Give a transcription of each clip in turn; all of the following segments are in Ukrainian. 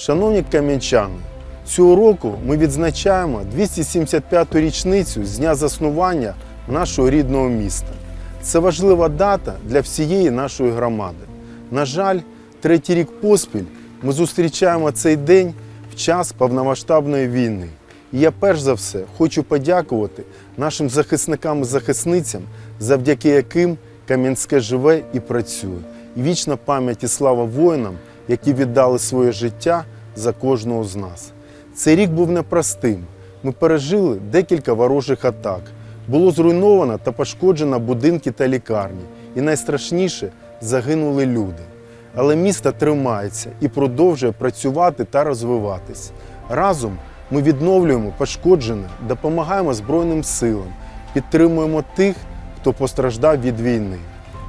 Шановні кам'янчани, цього року ми відзначаємо 275-ту річницю з дня заснування нашого рідного міста. Це важлива дата для всієї нашої громади. На жаль, третій рік поспіль ми зустрічаємо цей день в час повномасштабної війни. І я перш за все хочу подякувати нашим захисникам і захисницям, завдяки яким Кам'янське живе і працює. І вічна пам'ять і слава воїнам, які віддали своє життя за кожного з нас. Цей рік був непростим. Ми пережили декілька ворожих атак. Було зруйновано та пошкоджено будинки та лікарні. І найстрашніше загинули люди. Але місто тримається і продовжує працювати та розвиватись. Разом ми відновлюємо пошкоджене, допомагаємо Збройним силам, підтримуємо тих, хто постраждав від війни.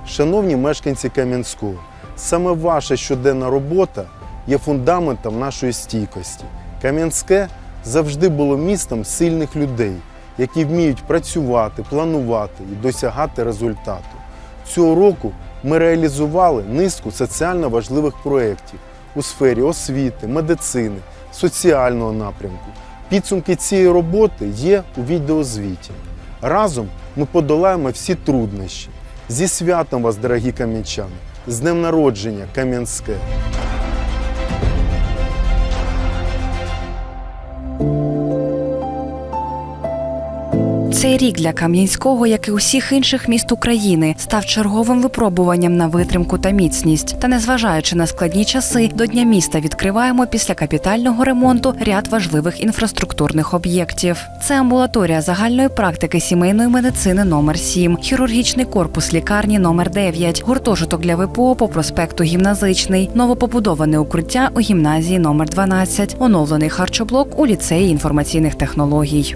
Шановні мешканці Кам'янського, саме ваша щоденна робота є фундаментом нашої стійкості. Кам'янське завжди було містом сильних людей, які вміють працювати, планувати і досягати результату. Цього року ми реалізували низку соціально важливих проєктів у сфері освіти, медицини, соціального напрямку. Підсумки цієї роботи є у відеозвіті. Разом ми подолаємо всі труднощі. Зі святом вас, дорогі кам'янчани, з днем народження Кам'янське! Цей рік для Кам'янського, як і усіх інших міст України, став черговим випробуванням на витримку та міцність. Та незважаючи на складні часи, до Дня міста відкриваємо після капітального ремонту ряд важливих інфраструктурних об'єктів. Це амбулаторія загальної практики сімейної медицини номер 7 хірургічний корпус лікарні номер 9 гуртожиток для ВПО по проспекту Гімназичний, новопобудоване укриття у гімназії номер 12 оновлений харчоблок у ліцеї інформаційних технологій.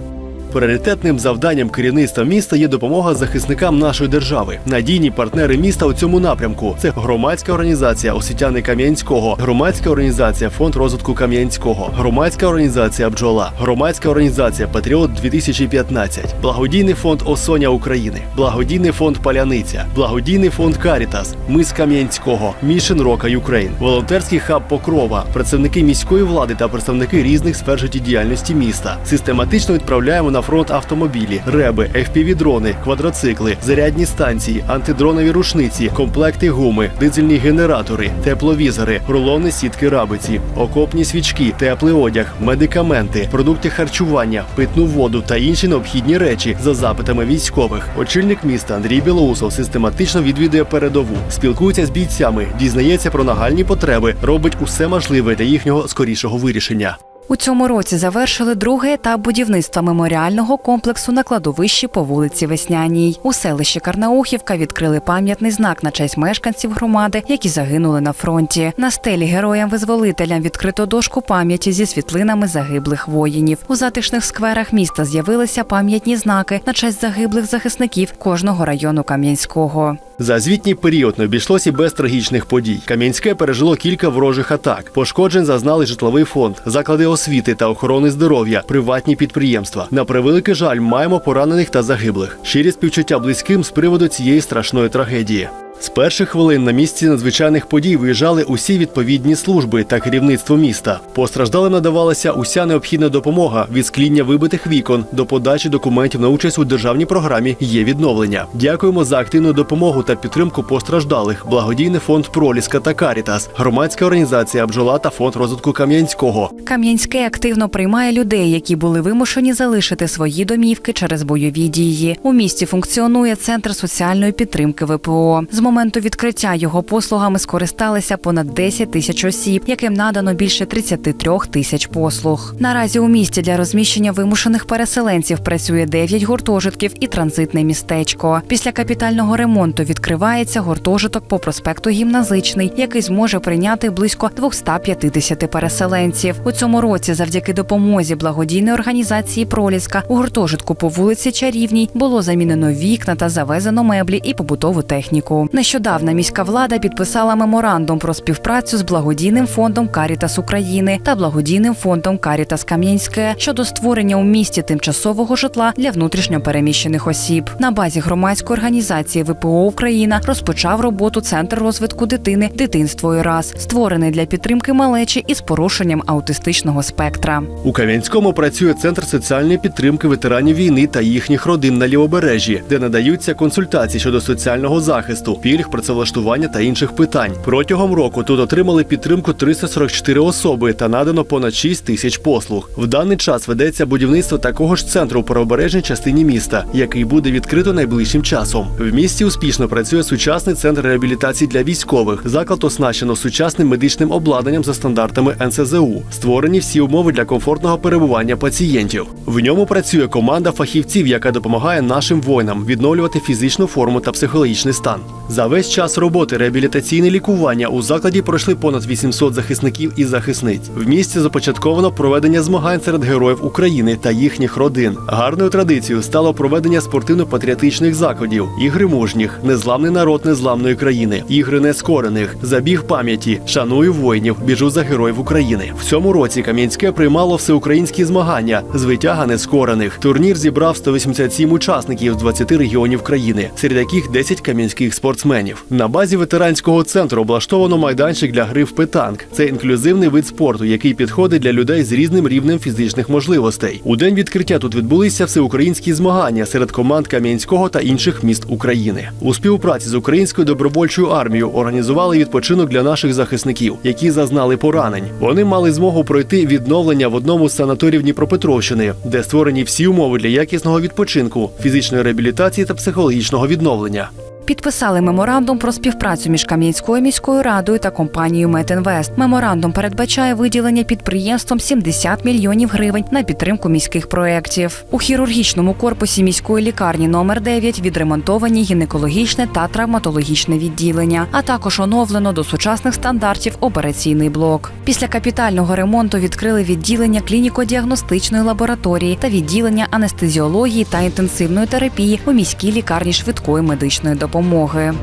Пріоритетним завданням керівництва міста є допомога захисникам нашої держави. Надійні партнери міста у цьому напрямку це громадська організація Освітяни Кам'янського, громадська організація Фонд розвитку Кам'янського, громадська організація Бджола, громадська організація Патріот 2015, благодійний фонд Осоня України, благодійний фонд Паляниця, благодійний фонд Карітас, Мис Кам'янського, Мішен Рока Юкрейн, волонтерський хаб Покрова, працівники міської влади та представники різних сфер життєдіяльності міста. Систематично відправляємо на фронт автомобілі, реби, FPV-дрони, квадроцикли, зарядні станції, антидронові рушниці, комплекти гуми, дизельні генератори, тепловізори, рулони сітки рабиці, окопні свічки, теплий одяг, медикаменти, продукти харчування, питну воду та інші необхідні речі за запитами військових. Очільник міста Андрій Білоусов систематично відвідує передову, спілкується з бійцями, дізнається про нагальні потреби, робить усе можливе для їхнього скорішого вирішення. У цьому році завершили другий етап будівництва меморіального комплексу на кладовищі по вулиці Весняній. У селищі Карнаухівка відкрили пам'ятний знак на честь мешканців громади, які загинули на фронті. На стелі героям-визволителям відкрито дошку пам'яті зі світлинами загиблих воїнів. У затишних скверах міста з'явилися пам'ятні знаки на честь загиблих захисників кожного району Кам'янського. За звітній період не обійшлося без трагічних подій. Кам'янське пережило кілька ворожих атак. Пошкоджень зазнали житловий фонд, заклади освіти та охорони здоров'я, приватні підприємства. На превеликий жаль, маємо поранених та загиблих. Щирі співчуття близьким з приводу цієї страшної трагедії. З перших хвилин на місці надзвичайних подій виїжджали усі відповідні служби та керівництво міста. Постраждалим надавалася уся необхідна допомога від скління вибитих вікон до подачі документів на участь у державній програмі є відновлення. Дякуємо за активну допомогу та підтримку постраждалих. Благодійний фонд Проліска та Карітас, громадська організація Бджола та фонд розвитку Кам'янського. Кам'янське активно приймає людей, які були вимушені залишити свої домівки через бойові дії. У місті функціонує центр соціальної підтримки ВПО. З моменту відкриття його послугами скористалися понад 10 тисяч осіб, яким надано більше 33 тисяч послуг. Наразі у місті для розміщення вимушених переселенців працює 9 гуртожитків і транзитне містечко. Після капітального ремонту відкривається гуртожиток по проспекту Гімназичний, який зможе прийняти близько 250 переселенців. У цьому році, завдяки допомозі благодійної організації Проліска, у гуртожитку по вулиці Чарівній було замінено вікна та завезено меблі і побутову техніку. Нещодавно міська влада підписала меморандум про співпрацю з благодійним фондом Карітас України та благодійним фондом Карітас Кам'янське щодо створення у місті тимчасового житла для внутрішньопереміщених осіб. На базі громадської організації ВПО Україна розпочав роботу Центр розвитку дитини Дитинство і раз, створений для підтримки малечі із порушенням аутистичного спектра. У Кам'янському працює центр соціальної підтримки ветеранів війни та їхніх родин на лівобережжі, де надаються консультації щодо соціального захисту, пільг, працевлаштування та інших питань. Протягом року тут отримали підтримку 344 особи та надано понад 6 тисяч послуг. В даний час ведеться будівництво такого ж центру у правобережній частині міста, який буде відкрито найближчим часом. В місті успішно працює сучасний центр реабілітації для військових. Заклад оснащено сучасним медичним обладнанням за стандартами НСЗУ. Створені всі умови для комфортного перебування пацієнтів. В ньому працює команда фахівців, яка допомагає нашим воїнам відновлювати фізичну форму та психологічний стан. За весь час роботи реабілітаційне лікування у закладі пройшли понад 800 захисників і захисниць. В місті започатковано проведення змагань серед героїв України та їхніх родин. Гарною традицією стало проведення спортивно-патріотичних заходів, ігри мужніх, незламний народ незламної країни, ігри нескорених, забіг пам'яті, шаную воїнів, біжу за героїв України. В цьому році Кам'янське приймало всеукраїнські змагання з витяга нескорених. Турнір зібрав 187 учасників з 20 регіонів країни, серед яких 10 кам'янських спортсменів. На базі ветеранського центру облаштовано майданчик для гри в питанк. Це інклюзивний вид спорту, який підходить для людей з різним рівнем фізичних можливостей. У день відкриття тут відбулися всеукраїнські змагання серед команд Кам'янського та інших міст України. У співпраці з українською добровольчою армією організували відпочинок для наших захисників, які зазнали поранень. Вони мали змогу пройти відновлення в одному з санаторів Дніпропетровщини, де створені всі умови для якісного відпочинку, фізичної реабілітації та психологічного відновлення. Підписали меморандум про співпрацю між Кам'янською міською радою та компанією Метінвест. Меморандум передбачає виділення підприємством 70 мільйонів гривень на підтримку міських проєктів. У хірургічному корпусі міської лікарні номер 9 відремонтовані гінекологічне та травматологічне відділення, а також оновлено до сучасних стандартів операційний блок. Після капітального ремонту відкрили відділення клініко-діагностичної лабораторії та відділення анестезіології та інтенсивної терапії у міській лікарні швидкої медичної допомоги.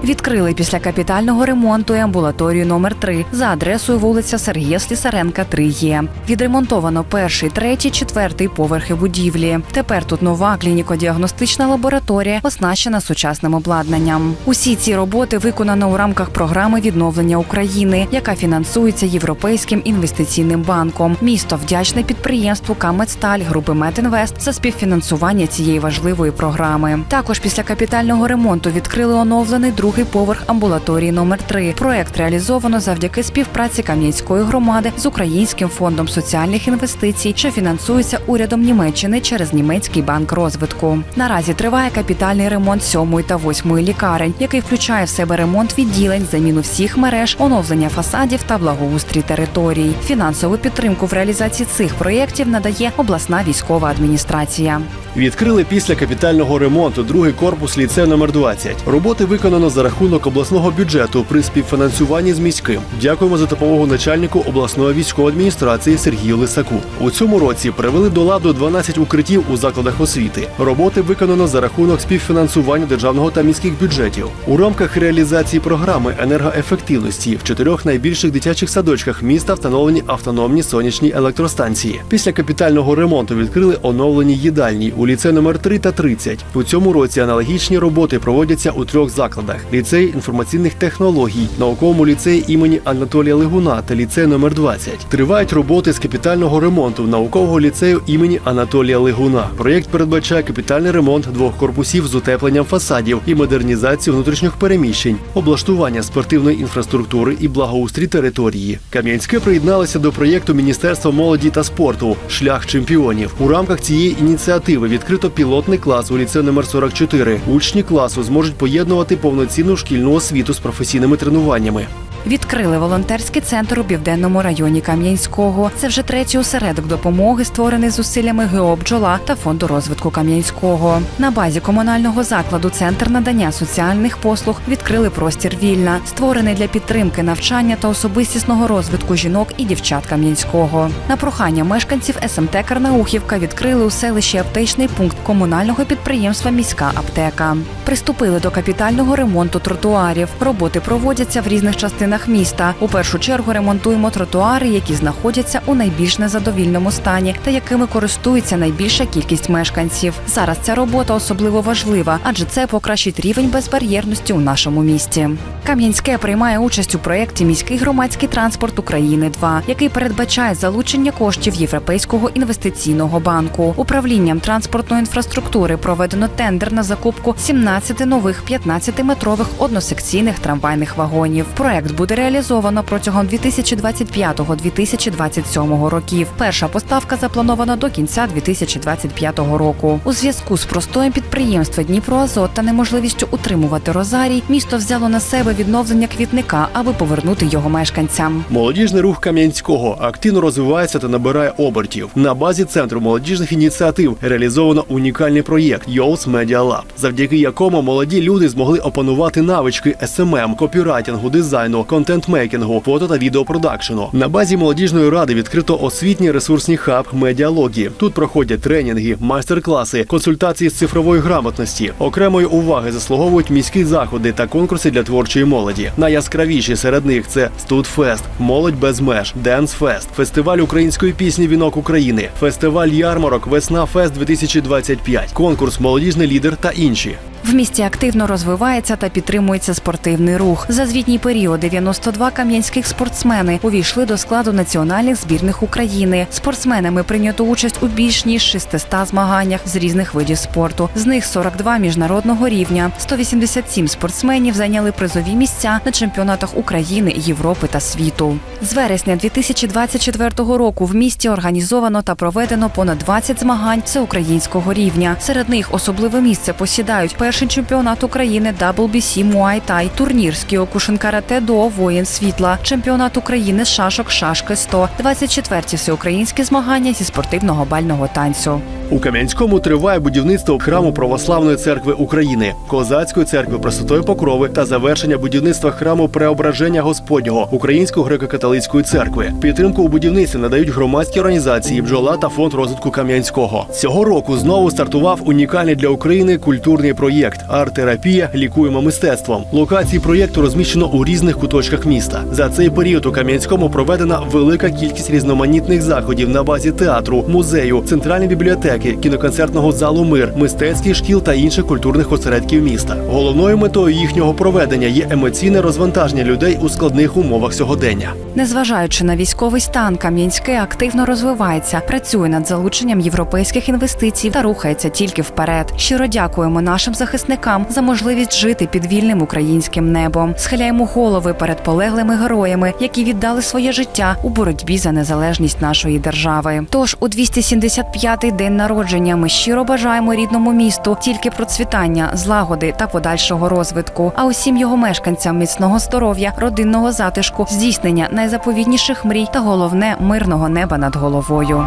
Відкрили після капітального ремонту амбулаторію номер 3 за адресою вулиця Сергія Слісаренка, 3 є. Відремонтовано перший, третій, четвертий поверхи будівлі. Тепер тут нова клініко-діагностична лабораторія, оснащена сучасним обладнанням. Усі ці роботи виконано у рамках програми відновлення України, яка фінансується Європейським інвестиційним банком. Місто вдячне підприємству Камецсталь групи Метінвест за співфінансування цієї важливої програми. Також після капітального ремонту відкрили оновлений другий поверх амбулаторії номер 3 Проект реалізовано завдяки співпраці Кам'янської громади з Українським фондом соціальних інвестицій, що фінансується урядом Німеччини через німецький банк розвитку. Наразі триває капітальний ремонт сьомої та восьмої лікарень, який включає в себе ремонт відділень, заміну всіх мереж, оновлення фасадів та благоустрій територій. Фінансову підтримку в реалізації цих проєктів надає обласна військова адміністрація. Відкрили після капітального ремонту другий корпус ліцею номер 20. Роботи виконано за рахунок обласного бюджету при співфінансуванні з міським. Дякуємо за допомогу начальнику обласної військової адміністрації Сергію Лисаку. У цьому році привели до ладу 12 укриттів у закладах освіти. Роботи виконано за рахунок співфінансування державного та міських бюджетів. У рамках реалізації програми енергоефективності в чотирьох найбільших дитячих садочках міста встановлені автономні сонячні електростанції. Після капітального ремонту відкрили оновлені їдальні у ліцеї номер 3 та 30. У цьому році аналогічні роботи проводяться у трьох закладах: ліцей інформаційних технологій, науковому ліцеї імені Анатолія Лигуна та ліцей номер 20. Тривають роботи з капітального ремонту наукового ліцею імені Анатолія Лигуна. Проєкт передбачає капітальний ремонт двох корпусів з утепленням фасадів і модернізацію внутрішніх переміщень, облаштування спортивної інфраструктури і благоустрій території. Кам'янське приєдналося до проєкту Міністерства молоді та спорту Шлях чемпіонів. У рамках цієї ініціативи відкрито пілотний клас у ліцею номер 44. Учні класу зможуть поєднувати повноцінну шкільну освіту з професійними тренуваннями. Відкрили волонтерський центр у південному районі Кам'янського. Це вже третій осередок допомоги, створений зусиллями ГО «Бджола» та фонду розвитку Кам'янського. На базі комунального закладу Центр надання соціальних послуг відкрили простір вільна, створений для підтримки навчання та особистісного розвитку жінок і дівчат Кам'янського. На прохання мешканців СМТ Карнаухівка відкрили у селищі аптечний пункт комунального підприємства Міська аптека. Приступили до капітального ремонту тротуарів. Роботи проводяться в різних частинах міста. У першу чергу ремонтуємо тротуари, які знаходяться у найбільш незадовільному стані та якими користується найбільша кількість мешканців. Зараз ця робота особливо важлива, адже це покращить рівень безбар'єрності у нашому місті. Кам'янське приймає участь у проєкті Міський громадський транспорт України 2 який передбачає залучення коштів Європейського інвестиційного банку. Управлінням транспортної інфраструктури проведено тендер на закупку 17 нових 15-метрових односекційних трамвайних вагонів. Проект буде реалізовано протягом 2025-2027 років. Перша поставка запланована до кінця 2025 року. У зв'язку з простоєм підприємства Дніпроазот та неможливістю утримувати розарій, місто взяло на себе відновлення квітника, аби повернути його мешканцям. Молодіжний рух Кам'янського активно розвивається та набирає обертів. На базі центру молодіжних ініціатив реалізовано унікальний проєкт Media Lab, завдяки якому молоді люди змогли опанувати навички SMM, копірайтингу, дизайну, контент-мейкінгу, фото та відеопродакшену. На базі молодіжної ради відкрито освітній ресурсний хаб медіалогі. Тут проходять тренінги, майстер-класи, консультації з цифрової грамотності. Окремої уваги заслуговують міські заходи та конкурси для творчої молоді. Найяскравіші серед них це Студфест, Молодь без меж, Денсфест, фестиваль української пісні Вінок України, фестиваль ярмарок Весна Фест 2025, конкурс Молодіжний лідер та інші. В місті активно розвивається та підтримується спортивний рух. За звітній період 92 кам'янських спортсмени увійшли до складу національних збірних України. Спортсменами прийнято участь у більш ніж 600 змаганнях з різних видів спорту. З них 42 міжнародного рівня. 187 спортсменів зайняли призові місця на чемпіонатах України, Європи та світу. З вересня 2024 року в місті організовано та проведено понад 20 змагань всеукраїнського рівня. Серед них особливе місце посідають перший чемпіонат України WBC Muay Thai, турнір з Кіокушин Карате до Воїн Світла, чемпіонат України з шашок Шашки 100, 24-ті всеукраїнські змагання зі спортивного бального танцю. У Кам'янському триває будівництво храму Православної церкви України, Козацької церкви Пресвятої Покрови та завершення будівництва храму Преображення Господнього Української греко-католицької церкви. Підтримку у будівництві надають громадські організації бджола та фонд розвитку Кам'янського. Цього року знову стартував унікальний для України культурний проєкт Арт-терапія лікуємо мистецтвом. Локації проєкту розміщено у різних куточках міста. За цей період у Кам'янському проведена велика кількість різноманітних заходів на базі театру, музею, центральної бібліотеки, кіноконцертного залу Мир, мистецьких шкіл та інших культурних осередків міста. Головною метою їхнього проведення є емоційне розвантаження людей у складних умовах сьогодення. Незважаючи на військовий стан, Кам'янське активно розвивається, працює над залученням європейських інвестицій та рухається тільки вперед. Щиро дякуємо нашим захисникам за можливість жити під вільним українським небом. Схиляємо голови перед полеглими героями, які віддали своє життя у боротьбі за незалежність нашої держави. Тож у 275-й день народження ми щиро бажаємо рідному місту тільки процвітання, злагоди та подальшого розвитку. А усім його мешканцям міцного здоров'я, родинного затишку, здійснення найзаповідніших мрій та головне мирного неба над головою.